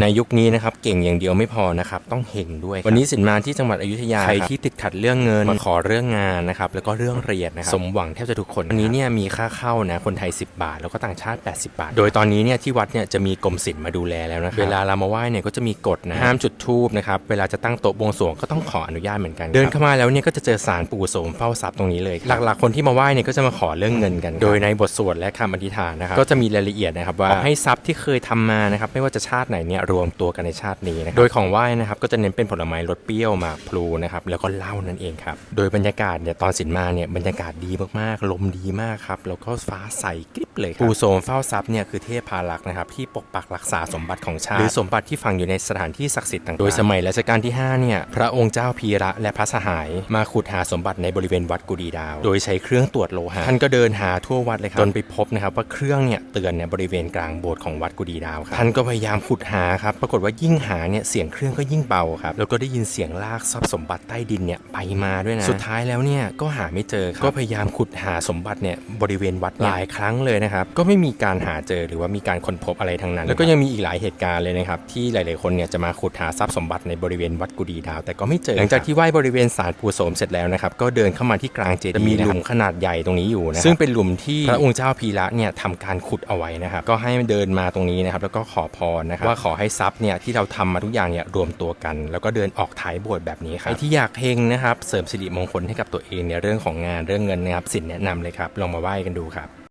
ในยุคนี้นะครับเก่งอย่างเดียวไม่พอนะครับต้องเฮงด้วย วันนี้สินมาที่จังหวัดอยุธยาใครที่ติดขัดเรื่องเงินมาขอเรื่องงานนะครับแล้วก็เรื่องเรียนนะครับสมหวังแทบจะทุกคนวันนี้เนี่ยมีค่าเข้านะคนไทย 10 บาท แล้วก็ต่างชาติ 80 บาท โดยตอนนี้เนี่ยที่วัดเนี่ยจะมีกรมศิลป์มาดูแลแล้วนะครับเวลาเรามาไหว้เนี่ยก็จะมีกฎนะห้ามจุดธูปนะครับเวลาจะตั้งโต๊ะบวงสรวงก็ต้องขออนุญาตเหมือนกัน เดินเข้ามาแล้วเนี่ยก็จะเจอศาลปู่โสมเฝ้าทรัพย์ตรงนี้เลย หลักๆคนที่มาไหว้เนี่ยก็จะมาขอเรื่องเงินกัน โดยในบทสวดและคำอธิษฐานนะครับก็จะมีรายละเอียดนะครับว่าขอให้ทรัพย์ที่เคยทำมานะครับไม่ว่าจะชาติไหนเนี่ยรวมตัวกันในชาตินี้นะครับโดยของไหว้นะครับก็จะเน้นเป็นผลไม้รสเปรี้ยวหมากพลูนะครับแล้วก็เหล้านั่นเองครับโดยบรรยากาศเนี่ยตอนสินมาเนี่ยบรรยากาศดีมากๆลมดีมากครับแล้วก็ฟ้าใสกริบเลยครับปู่โสมเฝ้าทรัพย์เนี่ยคือเทพพารักษ์นะครับที่ปกปักรักษาสมบัติของชาติ หรือสมบัติที่ฝังอยู่ในสถานที่ศักดิ์สิทธิ์ต่างๆ โดยสมัยรัชกาลที่5เนี่ยพระองค์เจ้าพีระและพระสหายมาขุดหาสมบัติในบริเวณวัดกุดีดาว โดยใช้เครื่องตรวจโลหะท่านก็เดินหาทั่ววัดเลยครับจนไปพบนะครับว่าเครื่องเนี่ยเตือนเนี่ยบริเวณกลางโบสถ์ของวัดกุดีดาวครับท่านก็พยายามขุดหาครับปรากฏว่ายิ่งหาเนี่ยเสียงเครื่องก็ยิ่งเบาครับแล้วก็ได้ยินเสียงลากทรัพย์สมบัติใต้ดินเนี่ยไปมาด้วยนะสุดท้ายแล้วเนี่ยก็หาไม่เจอครับก็พยายามขุดหาสมบัติเนี่ยบริเวณวัดหลายครั้งเลยนะครับก็ไม่มีการหาเจอหรือว่ามีการค้นพบอะไรทั้งนั้น แล้วก็ยังมีอีกหลายเหตุการณ์เลยนะครับที่หลาย ๆ คนเนี่ยจะมาขุดหาทรัพย์สมบัติในบริเวณวัดกุดีดาว แต่ก็ไม่เจอหลังจากที่ไหว้บริเวณศาลปู่โสมเสร็จแล้วนะครับก็เดินเข้ามาที่กลางเจดีย์จะมีหลุมขนาดใหญ่ตรงนี้อยู่นะซึ่งเป็นหลุมที่พระองค์เจ้าพีระเนี่ยทำการขุดเอาไว้นะครับก็ให้เดินมาตรงนี้นะครับแล้วก็ขอพรนะครับว่าขอให้ทรัพย์เนี่ยที่เราทำมาทุกอย่างเนี่ยรวมตัวกัน แล้วก็เดินออกท้ายโบสถ์แบบนี้ครับใครที่อยากเฮงนะครับเสริมสิริมงคลให้กับตัวเองในเรื่องของงานเรื่องเงินนะครับสินแนะนำเลยครับลองมาไหว้กันดูครับ